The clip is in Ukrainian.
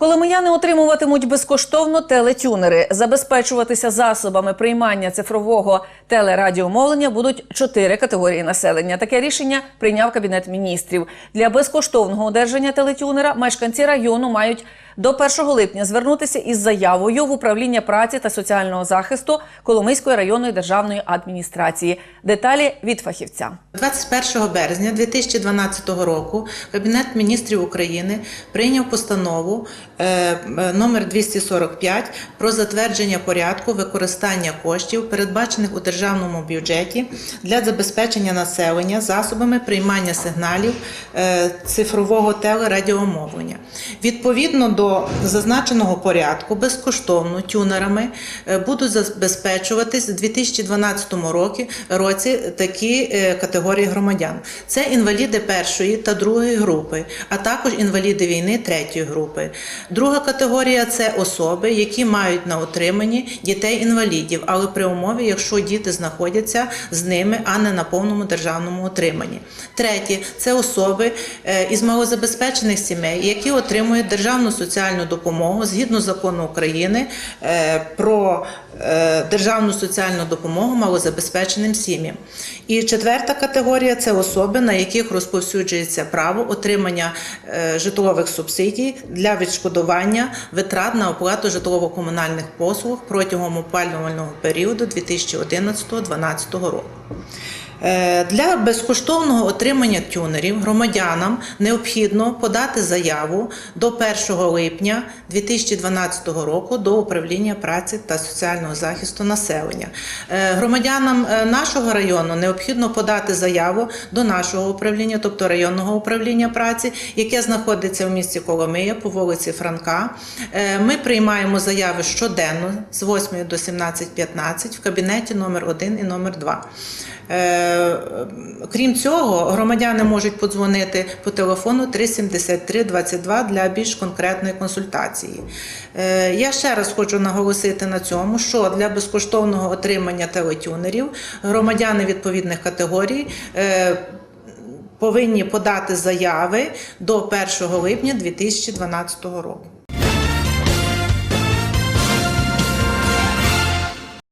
Коломияни отримуватимуть безкоштовно телетюнери. Забезпечуватися засобами приймання цифрового телерадіомовлення будуть чотири категорії населення. Таке рішення прийняв кабінет міністрів. Для безкоштовного одержання телетюнера мешканці району мають до 1 липня звернутися із заявою в управління праці та соціального захисту Коломийської районної державної адміністрації. Деталі від фахівця. 21 березня 2012 року Кабінет міністрів України прийняв постанову е, е, номер 245 про затвердження порядку використання коштів, передбачених у державному бюджеті для забезпечення населення засобами приймання сигналів е, цифрового телерадіомовлення. Відповідно до зазначеного порядку, безкоштовно тюнерами е, будуть забезпечуватись у 2012 році, такі е, категорії громадян: це інваліди першої та другої групи, а також інваліди війни третьої групи. Друга категорія це особи, які мають на утриманні дітей-інвалідів, але при умові, якщо діти знаходяться з ними, а не на повному державному утриманні. Третє це особи е, із малозабезпечених сімей, які отримують державну соціальну допомогу згідно закону України е, про е, державну соціальну допомогу малозабезпеченим сім'ям. І четверта категорія це особи, на яких розповсюджується право отримання е, житлових субсидій для відшкодування витрат на оплату житлово-комунальних послуг протягом опалювального періоду 2011-2012 року. Е, Для безкоштовного отримання тюнерів громадянам необхідно подати заяву до 1 липня 2012 року до управління праці та соціального захисту населення. Е, Громадянам е, нашого району необхідно подати заяву до нашого управління, тобто районного управління праці, яке знаходиться в місті Коломия по вулиці Франка. Ми приймаємо заяви щоденно з 8 до 17.15 в кабінеті номер 1 і номер 2. Е, Крім цього, громадяни можуть подзвонити по телефону 373 22 для більш конкретної консультації. Е, Я ще раз хочу наголосити на цьому, що для безкоштовного отримання телетюнерів громадяни відповідних категорій. е, Повинні подати заяви до 1 липня 2012 року.